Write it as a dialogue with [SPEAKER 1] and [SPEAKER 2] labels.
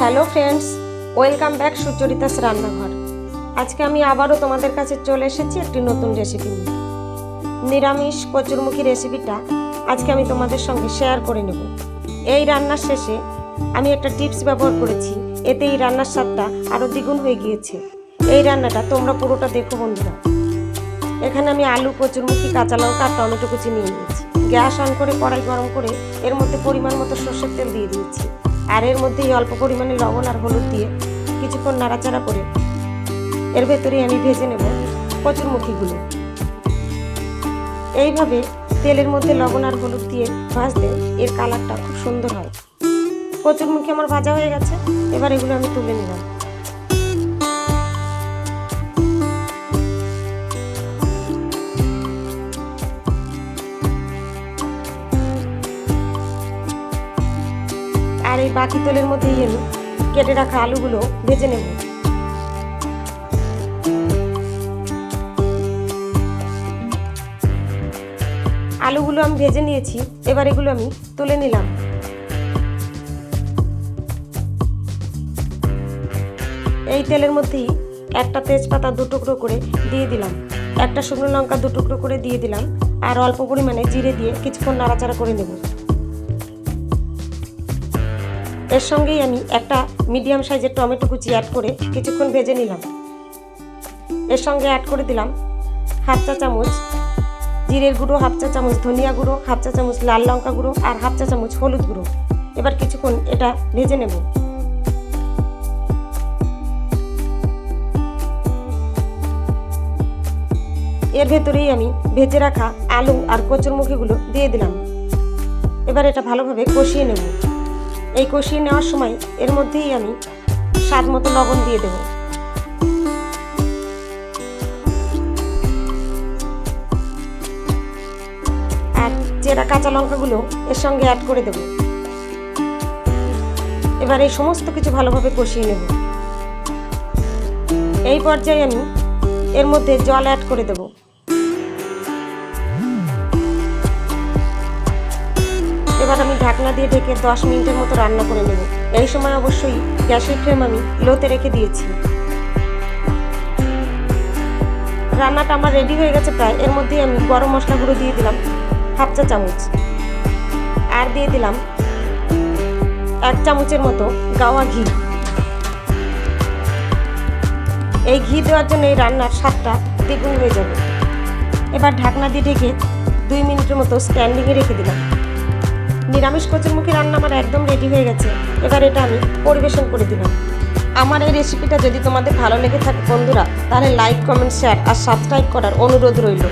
[SPEAKER 1] Hello friends, welcome back Sucharita's রান্নাঘর। আজকে আমি আবারও তোমাদের কাছে চলে এসেছি একটি নতুন রেসিপি নিয়ে। নিরামিষ কচুরমুখী রেসিপিটা আজকে আমি তোমাদের সঙ্গে শেয়ার করে নেব। এই রান্নার শেষে আমি একটা টিপস ব্যবহার করেছি এতে এই রান্নার স্বাদটা আরও দ্বিগুণ হয়ে গিয়েছে। এই রান্নাটা তোমরা পুরোটা দেখো বন্ধুরা। এখানে আমি আলু, কচুরমুখী কাঁচা লঙ্কা আর টমেটো কুচি নিয়ে নিয়েছি। গ্যাস অন করে কড়াই গরম করে এর মধ্যে পরিমাণ মতো সর্ষের তেল দিয়ে দিয়েছি। আর এর মধ্যে এই অল্প পরিমাণে লবণ আর হলুদ দিয়ে কিছুক্ষণ নাড়াচাড়া করে এর ভেতরে আমি ভেজে নেব কচুরমুখীগুলো। এইভাবে তেলের মধ্যে লবণ আর হলুদ দিয়ে ভাজলে এর কালারটা খুব সুন্দর হয়। কচুরমুখী আমার ভাজা হয়ে গেছে, এবার এগুলো আমি তুলে নিলাম। আর এই বাকি তেলের মধ্যেই আমি কেটে রাখা আলুগুলো ভেজে নেব। আলুগুলো আমি ভেজে নিয়েছি, এবার এগুলো আমি তুলে নিলাম। এই তেলের মধ্যেই একটা তেজপাতা দু টুকরো করে দিয়ে দিলাম। একটা শুকনো লঙ্কা দু টুকরো করে দিয়ে দিলাম, আর অল্প পরিমাণে জিরে দিয়ে কিছুক্ষণ নাড়াচাড়া করে নেব। এর সঙ্গেই আমি একটা মিডিয়াম সাইজের টমেটো কুচি অ্যাড করে কিছুক্ষণ ভেজে নিলাম। এর সঙ্গে অ্যাড করে দিলাম হাফ চা চামচ জিরের গুঁড়ো হাফ চা চামচ ধনিয়া গুঁড়ো হাফ চা চামচ লাল লঙ্কা গুঁড়ো আর হাফ চা চামচ হলুদ গুঁড়ো। এবার কিছুক্ষণ এটা ভেজে নেব। এর ভেতরেই আমি ভেজে রাখা আলু আর কচুরমুখীগুলো দিয়ে দিলাম। এবার এটা ভালোভাবে কষিয়ে নেব। এই কষিয়ে নেওয়ার সময় এর মধ্যেই আমি স্বাদ মতো লবণ দিয়ে দেব। আর চেরা কাঁচা লঙ্কাগুলো এর সঙ্গে অ্যাড করে দেব। এবার এই সমস্ত কিছু ভালোভাবে কষিয়ে নেব। এই পর্যায়ে আমি এর মধ্যে জল অ্যাড করে দেবো। এবার আমি ঢাকনা দিয়ে ঢেকে দশ মিনিটের মতো রান্না করে নেব। এই সময় অবশ্যই গ্যাসের ফ্লেম আমি লোতে রেখে দিয়েছি। রান্নাটা আমার রেডি হয়ে গেছে প্রায়। এর মধ্যেই আমি গরম মশলা গুঁড়ো দিয়ে দিলাম হাফ চা চামচ। আর দিয়ে দিলাম এক চামচের মতো গাওয়া ঘি। এই ঘি দেওয়ার জন্য এই রান্নার স্বাদটা দ্বিগুণ হয়ে যাবে। এবার ঢাকনা দিয়ে ঢেকে দুই মিনিটের মতো স্ট্যান্ডিংয়ে রেখে দিলাম। নিরামিষ কচুরমুখী রান্না আমার একদম রেডি হয়ে গেছে। এবার এটা আমি পরিবেশন করে দিলাম। আমার এই রেসিপিটা যদি তোমাদের ভালো লেগে থাকে বন্ধুরা, তাহলে লাইক কমেন্ট শেয়ার আর সাবস্ক্রাইব করার অনুরোধ রইল।